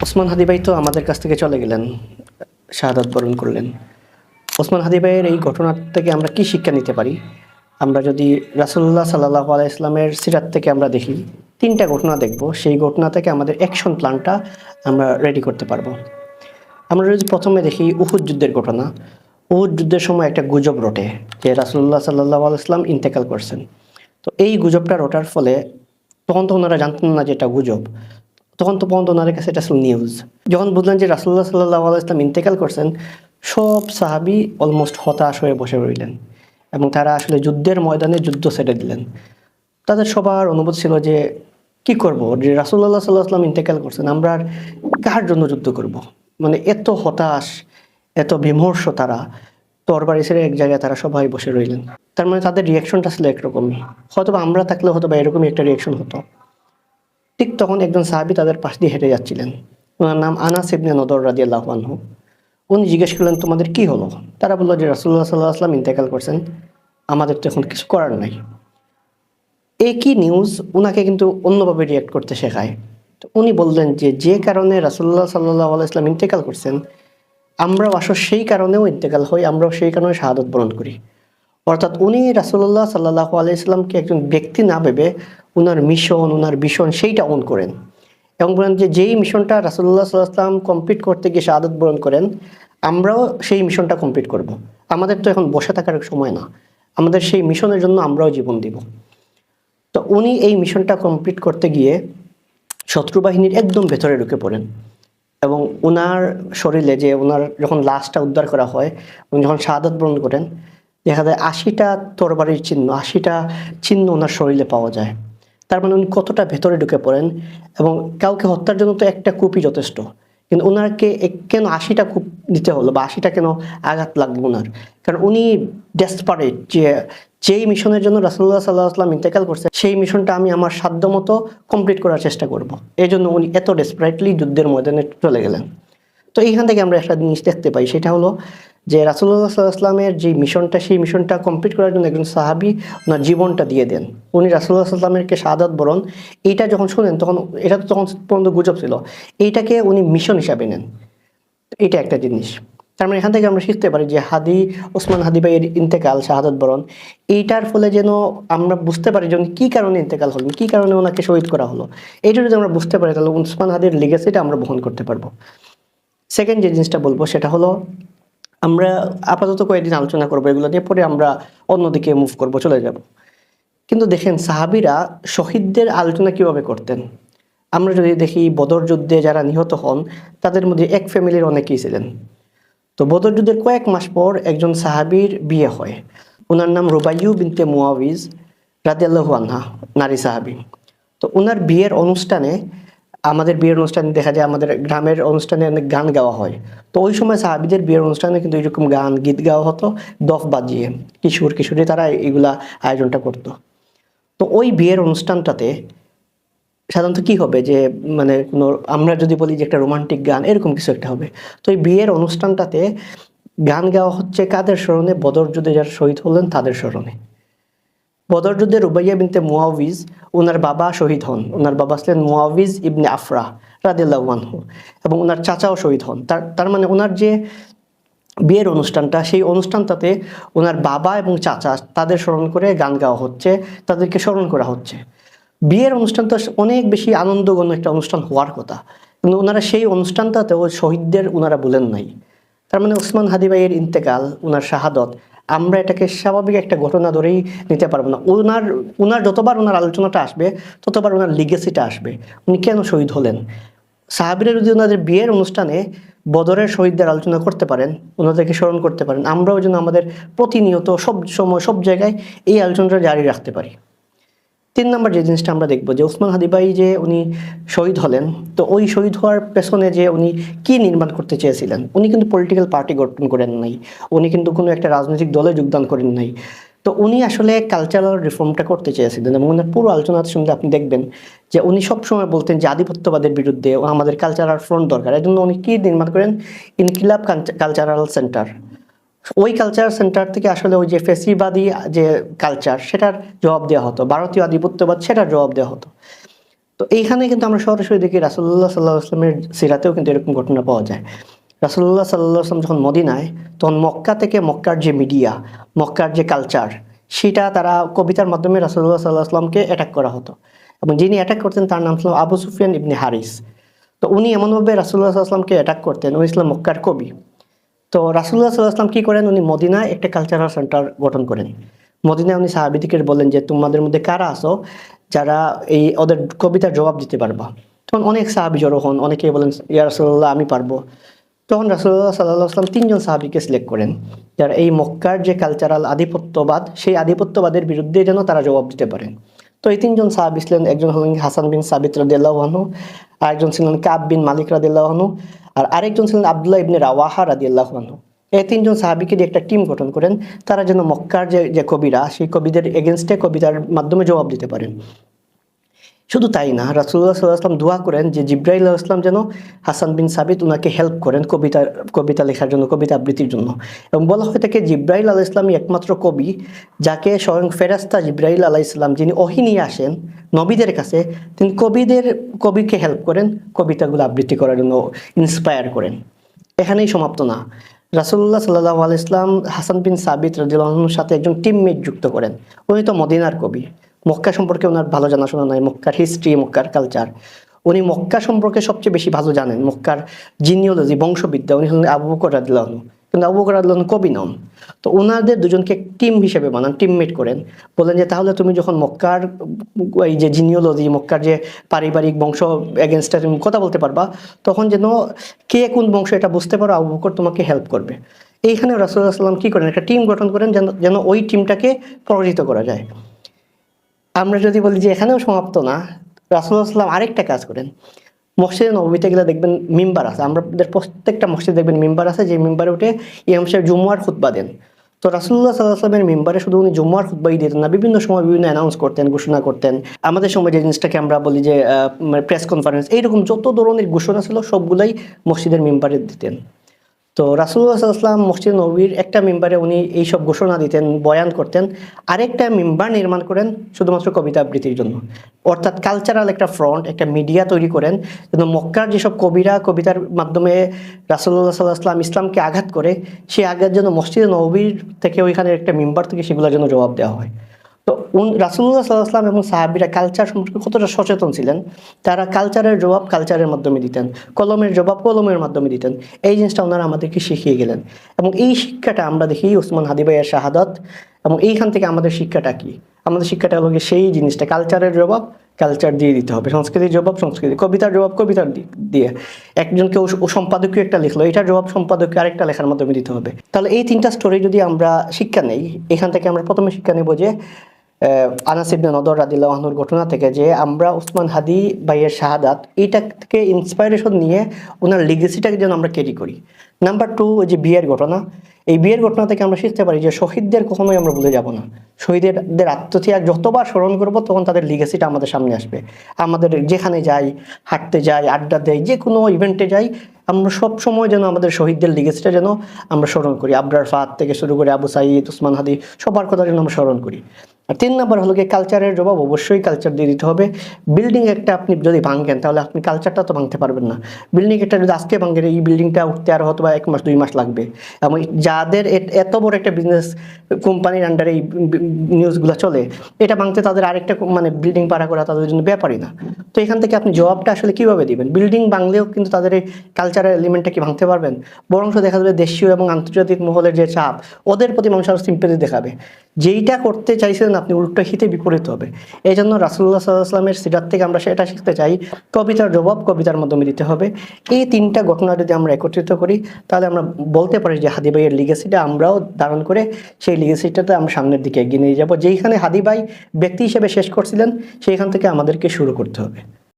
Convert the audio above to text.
ওসমান হাদি ভাই তো আমাদের কাছ থেকে চলে গেলেন, শাহাদাত বরণ করলেন। ওসমান হাদি ভাইয়ের এই ঘটনা থেকে আমরা কি শিক্ষা নিতে পারি? আমরা যদি রাসুল্লাহ সাল্লাহ আলাইসলামের সিরাত থেকে আমরা দেখি, তিনটা ঘটনা দেখব। সেই ঘটনা থেকে আমাদের অ্যাকশন প্ল্যানটা আমরা রেডি করতে পারব। আমরা যদি প্রথমে দেখি উহুদ যুদ্ধের ঘটনা। উহুদ যুদ্ধের সময় একটা গুজব রটে যে রাসুল্লাহ সাল্লাহ আলাইসলাম ইন্তেকাল করছেন। তো এই গুজবটা রটার ফলে তখন তো ওনারা জানতেন না যে এটা গুজব। তখন তো পর্যন্ত ওনার কাছে এটা ছিল নিউজ যখন বুঝলেন যে রাসুল্লাহ সাল্লাহ আলাইসলাম ইন্তেকাল করছেন, সব সাহাবি অলমোস্ট হতাশ হয়ে বসে রইলেন এবং তারা আসলে যুদ্ধের ময়দানে যুদ্ধ ছেড়ে দিলেন। তাদের সবার অনুভূতি ছিল যে, কি করব? যে রাসুল্লাহ সাল্লাহ আসলাম ইন্তেকাল করছেন, আমরা আর কার জন্য যুদ্ধ করব? মানে এত হতাশ, এত বিমর্ষ তারা তরবারি ছেড়ে এক জায়গায় তারা সবাই বসে রইলেন। তার মানে তাদের রিয়াকশনটা ছিল একরকমই। হয়তো আমরা থাকলে হয়তো বা এরকমই একটা রিয়াকশন হতো। ঠিক তখন একজন সাহাবি তাদের পাশ দিয়ে হেঁটে যাচ্ছিলেন। ওনার নাম আনাস ইবনে নদর রাজি উনি জিজ্ঞেস করলেন, তোমাদের কি হলো? তারা বলল যে রাসুল্লাহ সাল্লাহ আসলাম ইন্তেকাল করছেন। আমাদের তো এখন কিছু করার নাই। একই নিউজ ওনাকে কিন্তু অন্যভাবে রিয়াক্ট করতে শেখায়। তো উনি বললেন যে যে কারণে রাসুল্লাহ সাল্লাহ আলাইসলাম ইন্তেকাল করছেন, আমরাও আসো সেই কারণেও ইন্তেকাল হই, আমরাও সেই কারণে শাহাদত বরণ করি। অর্থাৎ উনি রাসুল্লাহ সাল্লাহ আলাইসলামকে একজন ব্যক্তি না ভেবে ওনার মিশন ওনার ভীষণ, সেইটা অন করেন। এবং বলেন যে যেই মিশনটা রাসুল্লাহ সাল্লাহাম কমপ্লিট করতে গিয়ে শাহাদত বরণ করেন, আমরাও সেই মিশনটা কমপ্লিট করব। আমাদের তো এখন বসে থাকার সময় না। আমাদের সেই মিশনের জন্য আমরাও জীবন দিব। তো উনি এই মিশনটা কমপ্লিট করতে গিয়ে শত্রু বাহিনীর একদম ভেতরে ঢুকে পড়েন। এবং ওনার শরীরে যে ওনার যখন লাশটা উদ্ধার করা হয়, উনি যখন শাহাদত বরণ করেন, দেখা যায় আশিটা তরবারির চিহ্ন, আশিটা চিহ্ন ওনার শরীরে পাওয়া যায়। তার মানে উনি কতটা ভেতরে ঢুকে পড়েন এবং কাউকে হত্যার জন্য তো একটা কূপই যথেষ্ট। কিন্তু ওনারকে কেন আশিটা কূপ দিতে হলো বা আশিটা কেন আঘাত লাগবে ওনার কারণ উনি ডেসপারেট যে যেই মিশনের জন্য রাসুল্লাহ সাল্লাহ আসলাম ইন্তেকাল করছে, সেই মিশনটা আমি আমার সাধ্য মতো কমপ্লিট করার চেষ্টা করব। এই জন্য উনি এত ডেসপারেটলি যুদ্ধের ময়দানে চলে গেলেন। তো এইখান থেকে আমরা একটা জিনিস দেখতে পাই, সেটা হলো যে রাসুল্লাহ সাল্লাহামের যে মিশনটা, সেই মিশনটা কমপ্লিট করার জন্য একজন সাহাবি ওনার জীবনটা দিয়ে দেন। উনি রাসুল্লাহ সাল্লামেরকে শাহাদাত বরণ, এইটা যখন শুনেন তখন, এটা তো তখন পর্যন্ত গুজব ছিল। এইটাকে উনি মিশন হিসাবে নেন। এটা একটা জিনিস। তার মানে এখান থেকে আমরা শিখতে পারি যে হাদি, ওসমান হাদি ভাইয়ের ইন্তেকাল, শাহাদত বরণ, এইটার ফলে যেন আমরা বুঝতে পারি যে কী কারণে ইন্তেকাল হলেন, কী কারণে ওনাকে শহীদ করা হলো। এইটা যদি আমরা বুঝতে পারি তাহলে ওসমান হাদির লিগেসিটা আমরা বহন করতে পারব। সেকেন্ড যে জিনিসটা বলব সেটা হলো আমরা আপাতত কয়েকদিন আলোচনা করব, এগুলো নিয়ে পরে আমরা অন্যদিকে মুভ করব, চলে যাব। কিন্তু দেখেন, সাহাবিরা শহীদদের আলোচনা কীভাবে করতেন? আমরা যদি দেখি, বদর যুদ্ধে যারা নিহত হন, তাদের মধ্যে এক ফ্যামিলির অনেকেই ছিলেন। তো বদর যুদ্ধের কয়েক মাস পর একজন সাহাবীর বিয়ে হয়। ওনার নাম রুবাইউ বিনতে মুয়াবিজ রাদিয়াল্লাহু আনহা, নারী সাহাবী। তো ওনার বিয়ের অনুষ্ঠানে আমাদের বিয়ের অনুষ্ঠানে দেখা যায় আমাদের গ্রামের অনুষ্ঠানে অনেক গান গাওয়া হয়। তো ওই সময় সাহাবিদের বিয়ের অনুষ্ঠানে কিন্তু এরকম গান, গীত গাওয়া হতো, দফ বাজিয়ে কিশোর কিশোরী তারা এগুলা আয়োজনটা করতো। তো ওই বিয়ের অনুষ্ঠানটাতে সাধারণত কি হবে যে মানে কোনো, আমরা যদি বলি যে একটা রোমান্টিক গান, এরকম কিছু একটা হবে। তো এই বিয়ের অনুষ্ঠানটাতে গান গাওয়া হচ্ছে কাদের স্মরণে? বদর যুদ্ধে যারা শহীদ হলেন তাদের স্মরণে। বদর যুদ্ধে রুবাইয়া বিনতে মুয়াবিজ ওনার বাবা শহীদ হন। ওনার বাবা ছিলেন মুয়াবিজ ইবনে আফরা রাদিল্লাহু এবং ওনার চাচাও শহীদ হন। তার তার মানে ওনার যে বিয়ের অনুষ্ঠানটা, সেই অনুষ্ঠানটাতে ওনার বাবা এবং চাচা তাদের স্মরণ করে গান গাওয়া হচ্ছে, তাদেরকে স্মরণ করা হচ্ছে। বিয়ের অনুষ্ঠানটা অনেক বেশি আনন্দঘন একটা অনুষ্ঠান হওয়ার কথা। কিন্তু ওনারা সেই অনুষ্ঠানটাতেও শহীদদের ওনারা বলেন নাই। তার মানে ওসমান হাদি ভাইয়ের ইন্তেকাল ওনার শাহাদত আমরা এটাকে স্বাভাবিক একটা ঘটনা ধরেই নিতে পারব না। ওনার ওনার যতবার ওনার আলোচনাটা আসবে, ততবার ওনার লিগেসিটা আসবে। উনি কেন শহীদ হলেন? সাহাবিরা যদি ওনাদের বিয়ের অনুষ্ঠানে বদরের শহীদদের আলোচনা করতে পারেন ওনাদেরকে স্মরণ করতে পারেন, আমরাও যেন আমাদের প্রতিনিয়ত সব সময়, সব জায়গায় এই আলোচনাটা জারি রাখতে পারি। তিন নম্বর যে জিনিসটা আমরা দেখব, যে ওসমান হাদিবাই যে উনি শহীদ হলেন, তো ওই শহীদ হওয়ার পেছনে যে উনি কি নির্মাণ করতে চেয়েছিলেন, উনি কিন্তু পলিটিক্যাল পার্টি গঠন করেন নাই, উনি কিন্তু কোনো একটা রাজনৈতিক দলে যোগদান করেন নাই। তো উনি আসলে কালচারাল রিফর্মটা করতে চেয়েছিলেন এবং ওনার পুরো আলোচনার সঙ্গে আপনি দেখবেন যে উনি সবসময় বলতেন যে আধিপত্যবাদের বিরুদ্ধে আমাদের কালচারাল ফ্রন্ট দরকার। এই জন্য উনি কী নির্মাণ করেন? ইনকিলাব কালচারাল সেন্টার ওই কালচার সেন্টার থেকে আসলে ওই যে ফেসিবাদী যে কালচার সেটার জবাব দেওয়া হতো। ভারতীয় আধিপত্যবাদ, সেটার জবাব দেওয়া হতো। তো এইখানে কিন্তু আমরা সরাসরি দেখি রাসুল্লাহ সাল্লাহ আসলামের সিরাতেও কিন্তু এরকম ঘটনা পাওয়া যায়। রাসুল্লাহ সাল্লাহ আসলাম যখন মদিনায়, তখন মক্কা থেকে মক্কার যে মিডিয়া মক্কার যে কালচার সেটা তারা কবিতার মাধ্যমে রাসুল্লাহ সাল্লাহ আসলামকে অ্যাটাক করা হতো। এবং যিনি অ্যাটাক করতেন তার নাম ছিল আবু সুফিয়ান ইবনে হারিস। তো উনি এমনভাবে রাসুল্লাহ আসলামকে অ্যাটাক করতেন। উনি ইসলাম মক্কার কবি। তো রাসুল্লাহ সাল্লাহ আসলাম কী করেন? উনি মদিনায় একটা কালচারাল সেন্টার গঠন করেন। মদিনায় উনি সাহাবিদিকে বললেন যে, তোমাদের মধ্যে কারা আসো যারা এই ওদের কবিতার জবাব দিতে পারবা? তখন অনেক সাহাবি জড়ো হন। অনেকে বলেন, ইয়া রাসুল্লাহ আমি পারব। তখন রাসুল্লাহ সাল্লাহ আসলাম তিনজন সাহাবিকে সিলেক্ট করেন, যারা এই মক্কার যে কালচারাল আধিপত্যবাদ, সেই আধিপত্যবাদের বিরুদ্ধে যেন তারা জবাব দিতে পারেন। তো এই তিনজন সাহাবি ছিলেন। একজন হলেন হাসান বিন সাবিত রাদিয়াল্লাহু আরেকজন ছিলেন কাব বিন মালিক রাদিয়াল্লাহু আর আরেকজন ছিলেন আবদুল্লাহ ইবনে রাওয়াহা রাদি আনহু। এই তিনজন সাহাবিকে দিয়ে একটা টিম গঠন করেন। তারা যেন মক্কার যে যে কবিরা, সেই কবিদের এগেনস্টে কবিতার মাধ্যমে জবাব দিতে পারেন। শুধু তাই না রাসুল্লাহ সাল্লাহাম দোয়া করেন যে জিব্রাইল আসলাম যেন হাসান বিন সাবিত ওনাকে হেল্প করেন কবিতা কবিতা লেখার জন্য, কবিতা আবৃত্তির জন্য। এবং বলা হয়ে থাকে জিব্রাইল আলাহ ইসলামই একমাত্র কবি যাকে স্বয়ং ফেরাস্তা জিব্রাইল আলাহ ইসলাম যিনি ওহি নিয়ে আসেন নবীদের কাছে, তিনি কবিদের, কবিকে হেল্প করেন, কবিতাগুলো আবৃত্তি করার জন্য ইন্সপায়ার করেন। এখানেই সমাপ্ত না। রাসুল্লাহ সাল্লাহ আল ইসলাম হাসান বিন সাবিত রাজিউল্লাহর সাথে একজন টিমমেট যুক্ত করেন। উনি তো মদিনার কবি। মক্কা সম্পর্কে ওনার ভালো জানাশোনা নাই, মক্কার হিস্ট্রি মক্কার কালচার উনি মক্কা সম্পর্কে সবচেয়ে বেশি ভালো জানেন, মক্কার জিনিওলজি বংশবিদ্যা। উনি হলেন আবু বকর কিন্তু আবু বকর রাদিল্লাহন কবি নন। তো ওনাদের দুজনকে টিম হিসেবে বানান টিমমেট করেন। বলেন যে, তাহলে তুমি যখন মক্কার, এই যে জিনিওলজি মক্কার যে পারিবারিক বংশ এগেনস্টে তুমি কথা বলতে পারবা, তখন যেন কে কোন বংশ এটা বুঝতে পারো, আবু বকর তোমাকে হেল্প করবে। এইখানে রাসুল্লাহ সাল্লাম কী করেন? একটা টিম গঠন করেন যেন যেন ওই টিমটাকে পরাজিত করা যায়। আমরা যদি বলি যে এখানেও সমাপ্ত না রাসুলাম আরেকটা কাজ করেন। মসজিদে নবীতে গেলে দেখবেন মিম্বার আছে। আমাদের প্রত্যেকটা মসজিদে দেখবেন মিম্বার আছে, যে মিম্বারে উঠে ইমাম সাহেব জুম্মার খুতবা দেন। তো রাসুল্লাহ সাল্লাহামের মেম্বারে শুধু উনি জুম্মার খুতবাই দিতেন না, বিভিন্ন সময় বিভিন্ন অ্যানাউন্স করতেন, ঘোষণা করতেন। আমাদের সময় যে জিনিসটাকে আমরা বলি যে প্রেস কনফারেন্স এইরকম যত ধরনের ঘোষণা ছিল সবগুলাই মসজিদের মেম্বারে দিতেন। তো রাসুল্লাহ সাল্লাম মসজিদ নবীর একটা মেম্বারে উনি এইসব ঘোষণা দিতেন, বয়ান করতেন। আরেকটা মেম্বার নির্মাণ করেন শুধুমাত্র কবিতা আবৃত্তির জন্য। অর্থাৎ কালচারাল একটা ফ্রন্ট একটা মিডিয়া তৈরি করেন যেন মক্কার যেসব কবিরা কবিতার মাধ্যমে রাসুল্লাহ সাল্লাহাম ইসলামকে আঘাত করে, সেই আঘাত যেন মসজিদ নবীর থেকে ওইখানে একটা মেম্বার থেকে সেগুলোর জন্য জবাব দেওয়া হয়। তো রাসুল্লাহ সাল্লাহাম এবং সাহাবিরা কালচার সম্পর্কে কতটা সচেতন ছিলেন? তারা কালচারের জবাব কালচারের মাধ্যমে দিতেন, কলমের জবাব কলমের মাধ্যমে দিতেন। এই জিনিসটা ওনারা আমাদেরকে শিখিয়ে গেলেন। এবং এই শিক্ষাটা আমরা দেখি ওসমান হাদিবাইয়ের শাহাদত। এবং এইখান থেকে আমাদের শিক্ষাটা কি? আমাদের শিক্ষাটা হলো সেই জিনিসটা কালচারের জবাব কালচার দিয়ে দিতে হবে। সংস্কৃতির জবাব, সংস্কৃতি, কবিতার জবাব কবিতার দিয়ে। একজনকে সম্পাদকীয় একটা লিখলো, এটার জবাব সম্পাদকীয় আরেকটা লেখার মাধ্যমে দিতে হবে। তাহলে এই তিনটা স্টোরি যদি আমরা শিক্ষা নেই, এখান থেকে আমরা প্রথমে শিক্ষা নেব যে আনাস ইবনে নদর রাদিল্লাহ আহনুর ঘটনা থেকে যে আমরা উসমান হাদি ভাইয়ের শাহাদাত এইটা থেকে ইন্সপাইরেশন নিয়ে ওনার লিগেসিটাকে যেন আমরা ক্যারি করি। নাম্বার টু ওই যে বিয়ের ঘটনা। এই বিয়ের ঘটনা থেকে আমরা শিখতে পারি যে শহীদদের কখনোই আমরা ভুলে যাব না। শহীদদের আত্মত্যাগ যতবার স্মরণ করব, তখন তাদের লিগেসিটা আমাদের সামনে আসবে। আমাদের যেখানে যাই, হাঁটতে যাই, আড্ডা দেয় যে কোনো ইভেন্টে যাই, আমরা সব সময় যেন আমাদের শহীদদের লিগেসিটা যেন আমরা স্মরণ করি। আবরার ফাত থেকে শুরু করে আবু সাইদ, উসমান হাদি, সবার কথা যেন আমরা স্মরণ করি। আর তিন নম্বর হলো কি কালচারের জবাব, অবশ্যই কালচার দিয়ে দিতে হবে। বিল্ডিং একটা আপনি যদি ভাঙেন, তাহলে আপনি কালচারটা তো ভাঙতে পারবেন না। বিল্ডিং একটা যদি আজকে ভাঙেন, এই বিল্ডিংটা উঠতে আর হয়তো বা এক মাস, দুই মাস লাগবে। এবং যাদের এত বড় একটা বিজনেস কোম্পানির আন্ডারে এই নিউজগুলো চলে, এটা ভাঙতে তাদের আরেকটা মানে বিল্ডিং পাড়া করা তাদের জন্য ব্যাপারই না। তো এখান থেকে আপনি জবাবটা আসলে কীভাবে দিবেন? বিল্ডিং ভাঙলেও কিন্তু তাদের এই কালচারের এলিমেন্টটা কি ভাঙতে পারবেন? বরং দেখা যাবে দেশীয় এবং আন্তর্জাতিক মহলের যে চাপ, ওদের প্রতি মানুষ আরও সিম্পেতি দেখাবে। যেইটা করতে চাইছিলেন আপনি উল্টো হিতে বিপরীত হবে। এই জন্য রাসুল্লাহ সাল্লাহামের সিরাত থেকে আমরা সেটা শিখতে চাই, কবিতার জবাব কবিতার মাধ্যমে দিতে হবে। এই তিনটা ঘটনা যদি আমরা একত্রিত করি, তাহলে আমরা বলতে পারি যে হাদিবাইয়ের লিগেসিটা আমরাও ধারণ করে সেই লিগেসিটাতে আমরা সামনের দিকে এগিয়ে নিয়ে যাব। যেইখানে হাদিবাই ব্যক্তি হিসেবে শেষ করছিলেন, সেইখান থেকে আমাদেরকে শুরু করতে হবে।